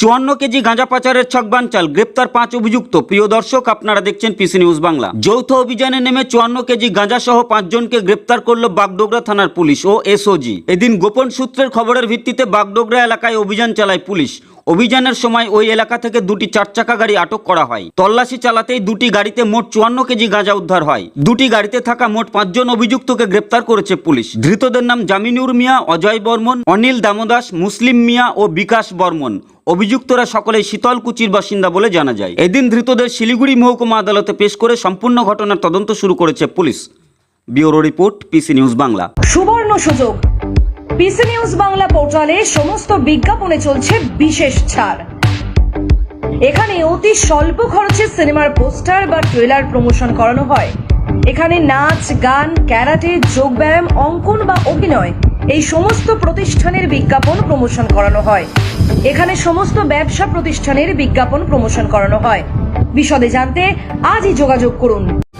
চুয়ান্ন কেজি গাঁজা পাচারের ছক বাঞ্চাল গ্রেপ্তার পাঁচ অভিযুক্ত। প্রিয় দর্শক, আপনারা দেখছেন পিসি নিউজ বাংলা। যৌথ অভিযানে নেমে চুয়ান্ন কেজি গাঁজা সহ পাঁচজনকে গ্রেপ্তার করল বাগডোগরা থানার পুলিশ ও এসওজি। এদিন গোপন সূত্রের খবরের ভিত্তিতে বাগডোগরা এলাকায় অভিযান চালায় পুলিশ। অভিযানের সময় ওই এলাকা থেকে দুটি চার চাকা গাড়ি আটক করা হয়। তল্লাশি চালাতেই দুটি গাড়িতে মোট চুয়ান্ন কেজি গাঁজা উদ্ধার হয়। দুটি গাড়িতে থাকা মোট পাঁচজন অভিযুক্তকে গ্রেপ্তার করেছে পুলিশ। ধৃতদের নাম জামিনুর মিয়া, অজয় বর্মন, অনিল দামোদাস, মুসলিম মিয়া ও বিকাশ বর্মন। অভিযুক্তরা সকলেই শীতলকুচির বাসিন্দা বলে জানা যায়। এদিন ধৃতদের শিলিগুড়ি মহকুমা আদালতে পেশ করে সম্পূর্ণ ঘটনার তদন্ত শুরু করেছে police. Bureau report PC news Bangla. সুবর্ণ সুযোগ। পিসি নিউজ বাংলা পোর্টালে সমস্ত বিজ্ঞাপনে চলছে বিশেষ ছাড়। এখানে অতি স্বল্প খরচে সিনেমার পোস্টার বা ট্রেলার প্রমোশন করানো হয়। এখানে নাচ, গান, ক্যারাটে, যোগব্যায়াম, অঙ্কন বা অভিনয় এই সমস্ত প্রতিষ্ঠানের বিজ্ঞাপন প্রমোশন করানো হয়। এখানে সমস্ত ব্যবসা প্রতিষ্ঠানের বিজ্ঞাপন প্রমোশন করানো হয়। বিশদে জানতে আজই যোগাযোগ করুন।